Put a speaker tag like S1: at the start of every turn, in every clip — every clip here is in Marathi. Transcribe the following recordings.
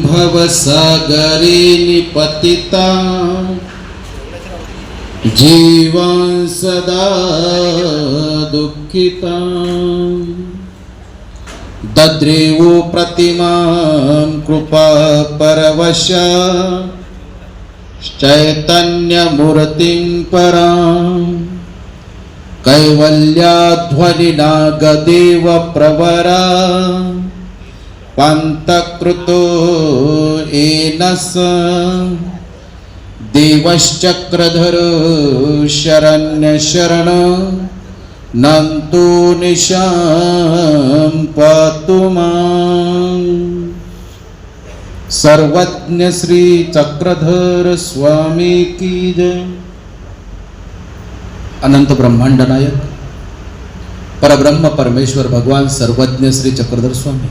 S1: भवसागरे निपतिता। जीवां सदा दुःखिता। दद्रेवो प्रतिमां कृपा परवश। चैतन्यमूर्तिं पराम् कैवल्याध्वनिनागदेव प्रवरा। पन्तकृतो एनस स देवश्चक्रधर शरण्यशरण। नन्तु निशां पातु सर्वज्ञ श्री चक्रधर स्वामी की जय। अनंत ब्रह्मांड नायक। परब्रह्म परमेश्वर भगवान सर्वज्ञ श्री चक्रधर स्वामी।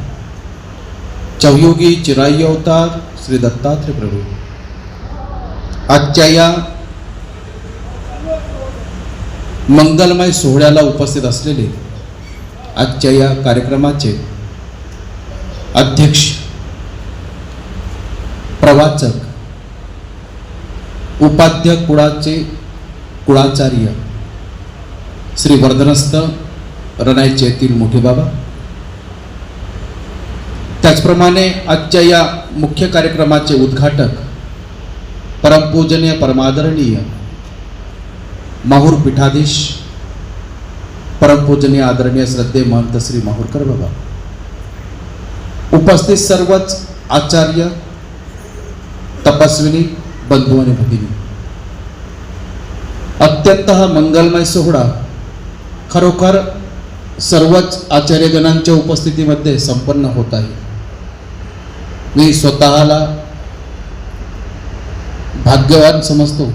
S1: चौयोगी चिराई अवतार श्री दत्तात्रय प्रभू। आजच्या या मंगलमय सोहळ्याला उपस्थित असलेले आजच्या या कार्यक्रमाचे अध्यक्ष प्रवाचक उपाध्य कुळाचे कुळाचार्य श्री वर्धनस्थ रणायचे येथील मोठे बाबा त्याचप्रमाणे आजच्या या मुख्य कार्यक्रमाचे उद्घाटक परमपूजनीय परमादरणीय माहूर पीठाधीश परमपूजनीय आदरणीय श्रद्धे महंत श्री माहूरकर बाबा. उपस्थित सर्वच आचार्य तपस्विनी बंधू आणि भगिनी. अत्यंत हा मंगलमय सोहळा खरोखर सर्वच आचार्यगणांच्या उपस्थितीमध्ये संपन्न होत आहे. मी स्वतःला भाग्यवान समजतो.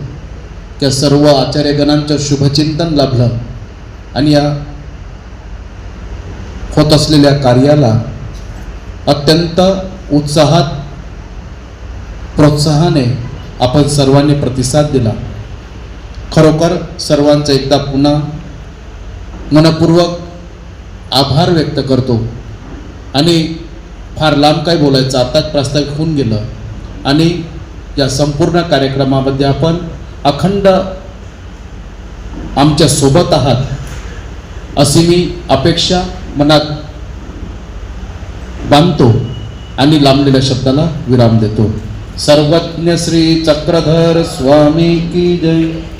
S1: त्या सर्व आचार्यगणांचं शुभचिंतन लाभलं आणि या होत असलेल्या कार्याला अत्यंत उत्साहात प्रोत्साहाने आपण सर्वांनी प्रतिसाद दिला. खरोखर सर्वांचं एकदा पुन्हा मनपूर्वक आभार व्यक्त करतो. आणि फार लांब काय बोलायचं आताच प्रास्ताविक होऊन गेलं. आणि या संपूर्ण कार्यक्रमामध्ये आपण अखंड आमच्यासोबत आहात अशी मी अपेक्षा मनात बांधतो आणि लांबलेल्या शब्दाला विराम देतो. सर्वज्ञ श्री चक्रधर स्वामी की जय.